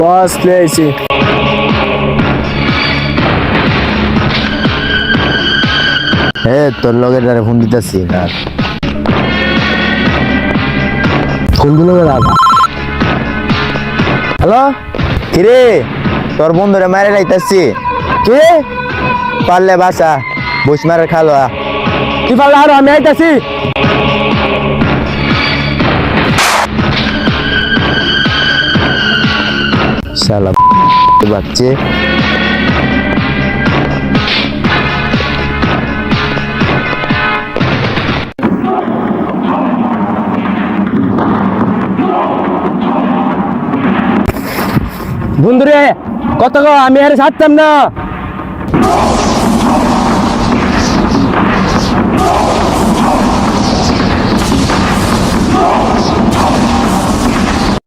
লে আইছি হে তোর লগের দ্বারা ফোন দিতেছি ফোন দিল রাগ হ্যালো? কিরে? তোর বন্ধুরে মারে রাইতাছি কে? পারলে বাসা বস মারে খালো আ। তুই পারলে? আর আমি আইতাছি। শালা বাচ্চে। বন্ধুরে কত গো? আমি আর ছাড়তাম না।